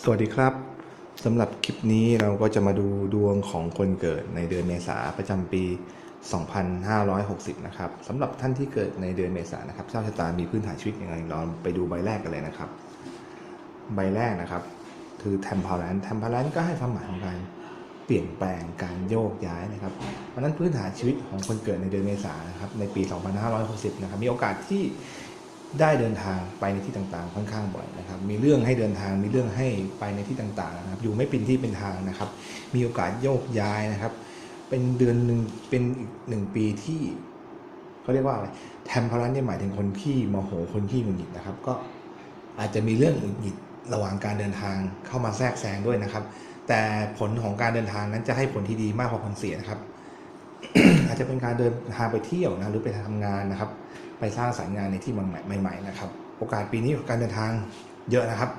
สวัสดีครับสำหรับคลิปนี้เราก็จะมาดูดวงของคนเกิดในเดือนเมษาประจำปี 2560 นะครับสำหรับท่านที่เกิดในเดือนเมษานะครับเจ้าชะตามีพื้นฐานชีวิตยังไงเราไปดูใบแรกกันเลยนะครับ ใบแรกนะครับคือ temperance temperance ก็ให้ความหมายของการเปลี่ยนแปลงการโยกย้ายนะครับเพราะนั้นพื้นฐานชีวิตของคนเกิดในเดือนเมษานะครับในปี 2560 นะครับมีโอกาสที่ ได้เดินทางไปในที่ต่างๆ ค่อนข้างบ่อยนะครับ มีเรื่องให้เดินทาง มีเรื่องให้ไปในที่ต่างๆนะครับ อยู่ไม่เป็นที่เป็นทางนะครับ มีโอกาสโยกย้ายนะครับ เป็นเดือนหนึ่งเป็นอีกหนึ่งปีที่เขาเรียกว่าอะไร แทมพลันเนี่ยหมายถึงคนที่โมโห คนที่หงุดหงิดนะครับ ก็อาจจะมีเรื่องหงุดหงิดระหว่างการเดินทางเข้ามาแทรกแซงด้วยนะครับ แต่ผลของการเดินทางนั้นจะให้ผลที่ดีมากกว่าผลเสียนะครับ อาจจะเป็นการเดินทางไปเที่ยวนะหรือไปทำงานนะครับ ไปสร้างสรรค์งานในที่ใหม่ๆนะครับ โอกาสปีนี้การเดินทางเยอะนะครับ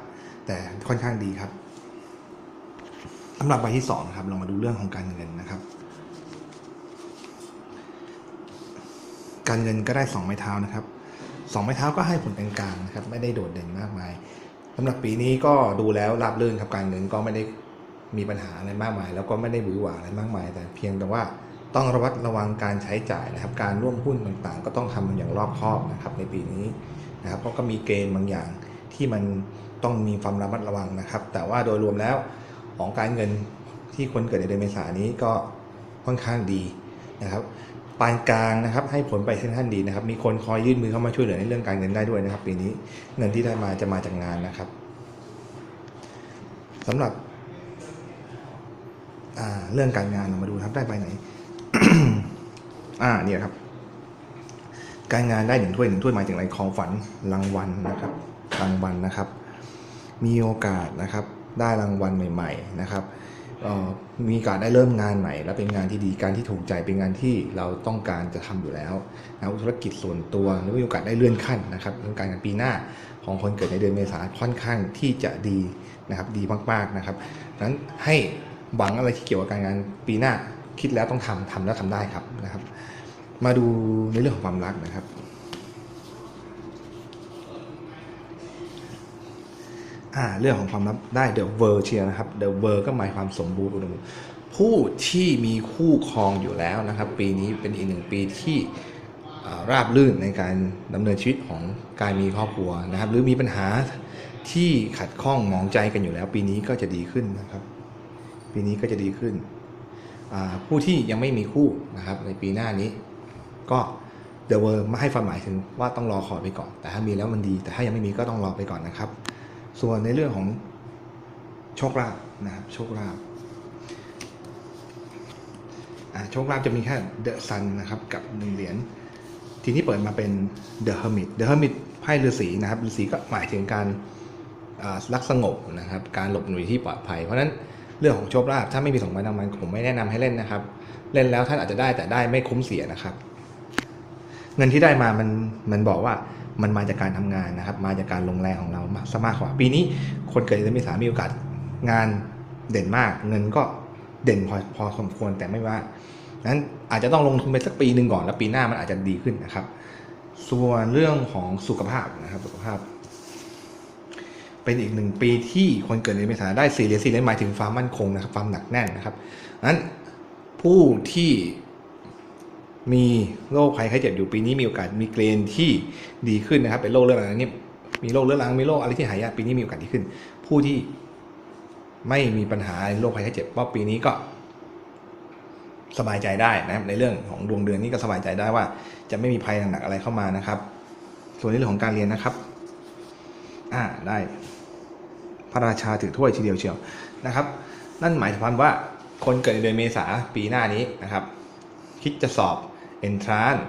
แต่ค่อนข้างดีครับสำหรับใบที่สองนะครับเรามาดูเรื่องของการเงินนะครับ การเงินก็ได้สองไม้เท้านะครับสองไม้เท้าก็ให้ผลกลางๆนะครับไม่ได้โดดเด่นมากมายสำหรับปีนี้ก็ดูแล้วราบรื่นครับการเงินก็ไม่ได้มีปัญหาอะไรมากมาย แล้วก็ไม่ได้หวือหวาอะไรมากมาย แต่เพียงแต่ว่า ต้องระวัดระวังการใช้จ่ายนะครับ การร่วมหุ้นต่างๆ ก็ต้องทำอย่างรอบคอบนะครับในปีนี้นะครับเพราะก็มีเกณฑ์บางอย่างที่มันต้องมีความระมัดระวังนะครับ แต่ว่าโดยรวมแล้วของการเงินที่คนเกิดในเดือนเมษายนนี้ก็ค่อนข้างดีนะครับปานกลางนะครับให้ผลไปค่อนข้างดีนะครับ มีคนคอยยื่นมือเข้ามาช่วยเหลือในเรื่องการเงินได้ด้วยนะครับ ปีนี้เงินที่ได้มาจะมาจากงานนะครับสำหรับเรื่องการงานเรามาดูครับได้ไปไหน อ่าเนี่ยครับ การงานได้หนึ่งถ้วยหนึ่งถ้วยหมายถึงอะไรของฝันรางวัลนะครับรางวัลนะครับ มีโอกาสนะครับได้รางวัลใหม่ ๆ นะครับมีโอกาสได้เริ่มงานใหม่ และเป็นงานที่ดีการที่ถูกใจเป็นงานที่เราต้องการจะทำอยู่แล้วนะธุรกิจส่วนตัวหรือมีโอกาสได้เลื่อนขั้นนะครับเรื่องการงานปีหน้าของคนเกิดในเดือนเมษาค่อนข้างที่จะดีนะครับดีมากๆนะครับดังนั้นให้หวังอะไรที่เกี่ยวกับการงานปีหน้าคิดแล้วต้องทำทำแล้วทำได้ครับนะครับ มาดูในเรื่องของความรักนะครับ อ่าเรื่องของความลับได้ The World เชียนะครับ The World ก็หมายความสมบูรณ์อุดมผู้ที่มีคู่ครองอยู่แล้วนะครับ ปีนี้เป็นอีกหนึ่งปีที่ราบรื่นในการดำเนินชีวิตของการมีครอบครัวนะครับ หรือมีปัญหาที่ขัดข้องมองใจกันอยู่แล้ว ปีนี้ก็จะดีขึ้นนะครับ ปีนี้ก็จะดีขึ้น ผู้ที่ยังไม่มีคู่นะครับในปีหน้านี้ ก็เดอะเวอร์มาให้ความหมายถึงว่าต้องรอคอยไปก่อน แต่ถ้ามีแล้วมันดี แต่ถ้ายังไม่มีก็ต้องรอไปก่อนนะครับ ส่วนในเรื่องของโชคลาภนะครับโชคลาภโชคลาภจะมีแค่เดอะซันนะครับกับหนึ่งเหรียญทีนี้เปิดมาเป็นเดอะเฮอร์มิตเดอะเฮอร์มิตไพ่ฤาษีนะครับฤาษีก็หมายถึงการรักสงบนะครับ การหลบหนีที่ปลอดภัย เพราะฉะนั้นเรื่องของโชคลาภถ้าไม่มีสองใบนำมันผมไม่แนะนำให้เล่นนะครับ เล่นแล้วท่านอาจจะได้แต่ได้ไม่คุ้มเสียนะครับ เงินที่ได้มามันมันบอกว่ามันมาจากการทำงานนะครับ มาจากการลงแรงของเรามากซะมากกว่า ปีนี้คนเกิดเดือนเมษามีโอกาสงานเด่นมาก เงินก็เด่นพอพอสมควรแต่ไม่ว่านั้นอาจจะต้องลงทุนไปสักปีหนึ่งก่อนแล้วปีหน้ามันอาจจะดีขึ้นนะครับ ส่วนเรื่องของสุขภาพนะครับสุขภาพ เป็นอีกหนึ่งปีที่คนเกิดเดือนเมษาได้สี่เหรียญสี่เหรียญหมายถึงความมั่นคงนะครับความหนักแน่นนะครับนั้นผู้ที่ มีโรคภัยไข้เจ็บอยู่ปีนี้มีโอกาสมีเกณฑ์ที่ดีขึ้นนะครับ เป็นโรคเรื้อรังนี่มีโรคเรื้อรังมีโรคอะไรที่หายากปีนี้มีโอกาสดีขึ้น ผู้ที่ไม่มีปัญหาโรคภัยไข้เจ็บว่าปีนี้ก็ สบายใจได้นะครับในเรื่องของดวงเดือนนี้ก็สบายใจได้ว่า จะไม่มีภัยหนักๆอะไรเข้ามานะครับ ส่วนในเรื่องของการเรียนนะครับ อ่าได้ พระราชาถือถ้วยทีเดียวเชียวนะครับ นั่นหมายความว่าคนเกิดในเดือนเมษาปีหน้านี้นะครับ คิดจะสอบ entrance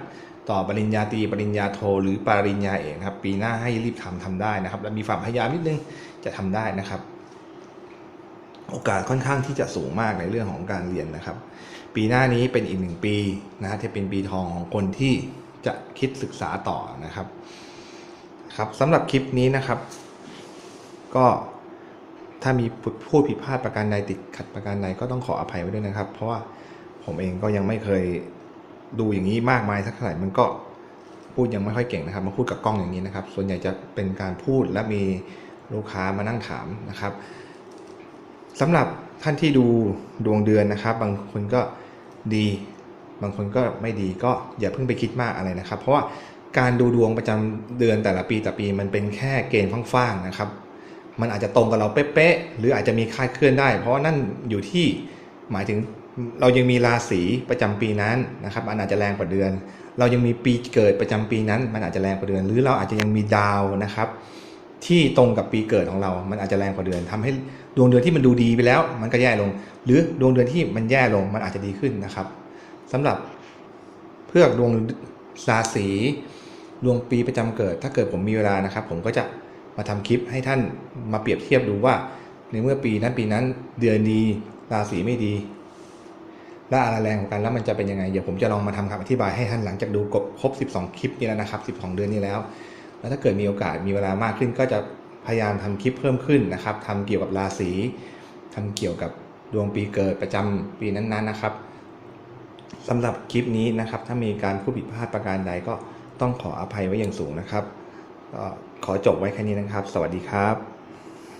ต่อปริญญาตรีปริญญาโทหรือปริญญาเอกครับปีหน้าให้รีบทำทำได้นะครับ และมีความพยายามนิดนึงจะทำได้นะครับ โอกาสค่อนข้างที่จะสูงมากในเรื่องของการเรียนนะครับ ปีหน้านี้เป็นอีกหนึ่งปีนะฮะที่เป็นปีทองของคนที่จะคิดศึกษาต่อนะครับครับสำหรับคลิปนี้นะครับ ก็ถ้ามีพูดผิดพลาดประการใดติดขัดประการใดก็ต้องขออภัยไว้ด้วยนะครับ เพราะว่าผมเองก็ยังไม่เคย ดูอย่างนี้มากมายสักเท่าไหร่มันก็พูดยังไม่ค่อยเก่งนะครับมาพูดกับกล้องอย่างนี้นะครับ ส่วนใหญ่จะเป็นการพูดและมีลูกค้ามานั่งถามนะครับสำหรับท่านที่ดูดวงเดือนนะครับ บางคนก็ดีบางคนก็ไม่ดีก็อย่าเพิ่งไปคิดมากอะไรนะครับ เพราะว่าการดูดวงประจำเดือนแต่ละปีแต่ปีมันเป็นแค่เกณฑ์ฟ้างๆนะครับ มันอาจจะตรงกับเราเป๊ะๆหรืออาจจะมีคลาดเคลื่อนได้ เพราะว่านั่นอยู่ที่หมายถึง เรายังมีราศีประจำปีนั้นนะครับมันอาจจะแรงกว่าเดือน เรายังมีปีเกิดประจำปีนั้น มันอาจจะแรงกว่าเดือน หรือเราอาจจะยังมีดาวนะครับ ที่ตรงกับปีเกิดของเรา มันอาจจะแรงกว่าเดือนทำให้ดวงเดือนที่มันดูดีไปแล้ว มันก็แย่ลง หรือดวงเดือนที่มันแย่ลงมันอาจจะดีขึ้นนะครับสำหรับเพื่อดวงราศีดวงปีประจำเกิด ถ้าเกิดผมมีเวลานะครับ ผมก็จะมาทำคลิปให้ท่านมาเปรียบเทียบดูว่า ในเมื่อปีนั้นปีนั้นเดือนดีราศีไม่ดี และอะไรแรงของกันแล้วมันจะเป็นยังไงเดี๋ยวผมจะลองมาทำคำอธิบายให้ท่านหลังจากดูครบ 12 คลิปนี้แล้วนะครับ 12 เดือนนี้แล้ว แล้วถ้าเกิดมีโอกาสมีเวลามากขึ้น ก็จะพยายามทำคลิปเพิ่มขึ้นนะครับทำเกี่ยวกับราศีทำเกี่ยวกับดวงปีเกิดประจำปีนั้นๆนะครับสำหรับคลิปนี้นะครับ ถ้ามีการพูดผิดพลาดประการใดก็ต้องขออภัยไว้อย่างสูงนะครับขอจบไว้แค่นี้นะครับ สวัสดีครับ